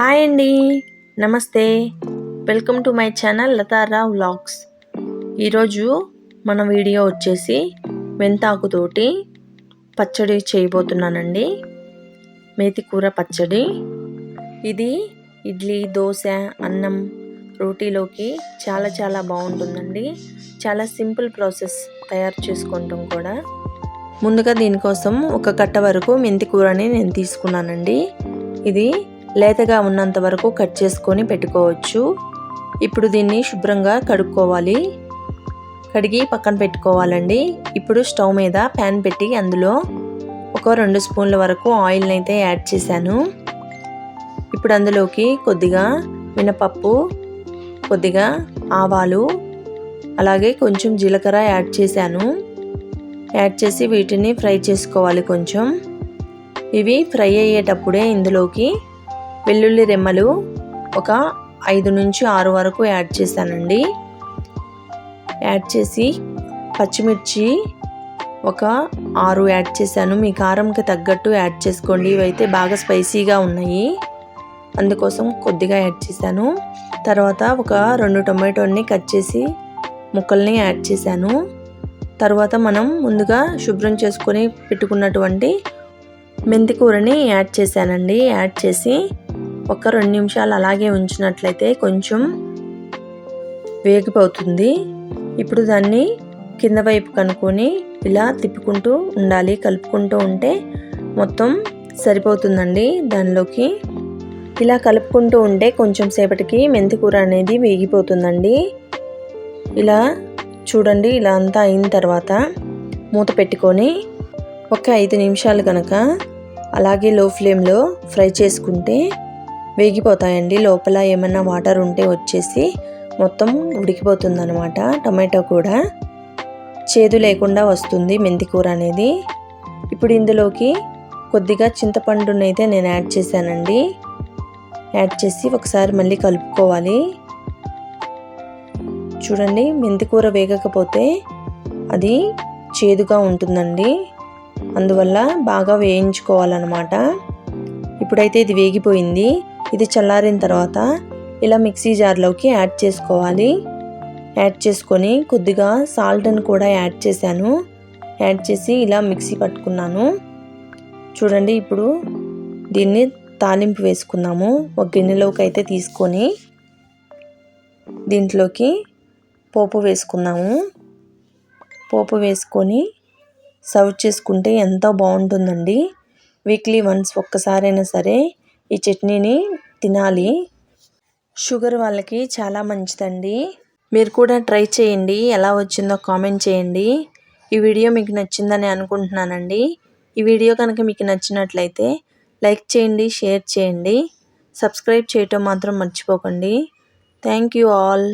Hi అండి. నమస్తే. Welcome to my channel లతారా వ్లాగ్స్. ఈరోజు మన వీడియో వచ్చేసి మెంతాకుతోటి పచ్చడి చేయబోతున్నానండి. మేతి కూర పచ్చడి. ఇది ఇడ్లీ దోశ అన్నం రోటీలోకి చాలా చాలా బాగుంటుందండి. చాలా సింపుల్ ప్రాసెస్ తయారు చేసుకుంటాం కూడా. ముందుగా దీనికోసం ఒక కట్ట వరకు మెంతి కూరని నేను తీసుకున్నానండి. ఇది లేతగా ఉన్నంత వరకు కట్ చేసుకొని పెట్టుకోవచ్చు. ఇప్పుడు దీన్ని శుభ్రంగా కడుక్కోవాలి. కడిగి పక్కన పెట్టుకోవాలండి. ఇప్పుడు స్టవ్ మీద ప్యాన్ పెట్టి అందులో ఒక రెండు స్పూన్ల వరకు ఆయిల్ని అయితే యాడ్ చేశాను. ఇప్పుడు అందులోకి కొద్దిగా మినపప్పు కొద్దిగా ఆవాలు అలాగే కొంచెం జీలకర్ర యాడ్ చేశాను. యాడ్ చేసి వీటిని ఫ్రై చేసుకోవాలి కొంచెం. ఇవి ఫ్రై అయ్యేటప్పుడే ఇందులోకి వెల్లుల్లి రెమ్మలు ఒక ఐదు నుంచి ఆరు వరకు యాడ్ చేశానండి. యాడ్ చేసి పచ్చిమిర్చి ఒక ఆరు యాడ్ చేశాను. మీ కారంకి తగ్గట్టు యాడ్ చేసుకోండి. ఇవైతే బాగా స్పైసీగా ఉన్నాయి. అందుకోసం కొద్దిగా యాడ్ చేశాను. తర్వాత ఒక రెండు టొమాటోని కట్ చేసి ముక్కల్ని యాడ్ చేశాను. తర్వాత మనం ముందుగా శుభ్రం చేసుకొని పెట్టుకున్నటువంటి మెంతి కూరని యాడ్ చేశానండి. యాడ్ చేసి ఒక రెండు నిమిషాలు అలాగే ఉంచినట్లయితే కొంచెం వేగిపోతుంది. ఇప్పుడు దాన్ని కింద వైపు కనుక్కొని ఇలా తిప్పుకుంటూ ఉండాలి. కలుపుకుంటూ ఉంటే మొత్తం సరిపోతుందండి దానిలోకి. ఇలా కలుపుకుంటూ ఉంటే కొంచెం సేపటికి మెంతి కూర అనేది వేగిపోతుందండి. ఇలా చూడండి ఇలా అంతా అయిన తర్వాత మూత పెట్టుకొని ఒక ఐదు నిమిషాలు కనుక అలాగే లో ఫ్లేమ్లో ఫ్రై చేసుకుంటే వేగిపోతాయండి. లోపల ఏమైనా వాటర్ ఉంటే వచ్చేసి మొత్తం ఉడికిపోతుంది అనమాట టమాటో కూడా. చేదు లేకుండా వస్తుంది మెంతి కూర అనేది. ఇప్పుడు ఇందులోకి కొద్దిగా చింతపండునైతే నేను యాడ్ చేశానండి. యాడ్ చేసి ఒకసారి మళ్ళీ కలుపుకోవాలి. చూడండి మెంతి కూర వేగకపోతే అది చేదుగా ఉంటుందండి. అందువల్ల బాగా వేయించుకోవాలన్నమాట. ఇప్పుడైతే ఇది వేగిపోయింది. ఇది చల్లారిన తర్వాత ఇలా మిక్సీ జార్లోకి యాడ్ చేసుకోవాలి. యాడ్ చేసుకొని కొద్దిగా సాల్ట్ని కూడా యాడ్ చేశాను. యాడ్ చేసి ఇలా మిక్సీ పట్టుకున్నాను. చూడండి ఇప్పుడు దీన్ని తాలింపు వేసుకున్నాము. ఒక గిన్నెలోకి అయితే తీసుకొని దీంట్లోకి పోపు వేసుకున్నాము. పోపు వేసుకొని సర్వ్ చేసుకుంటే ఎంతో బాగుంటుందండి. వీక్లీ వన్స్ ఒక్కసారైనా సరే ఈ చట్నీని తినాలి. షుగర్ వాళ్ళకి చాలా మంచిదండి. మీరు కూడా ట్రై చేయండి. ఎలా వచ్చిందో కామెంట్ చేయండి. ఈ వీడియో మీకు నచ్చిందని అనుకుంటున్నానండి. ఈ వీడియో కనుక మీకు నచ్చినట్లయితే లైక్ చేయండి షేర్ చేయండి. సబ్స్క్రైబ్ చేయటం మాత్రం మర్చిపోకండి. Thank you all.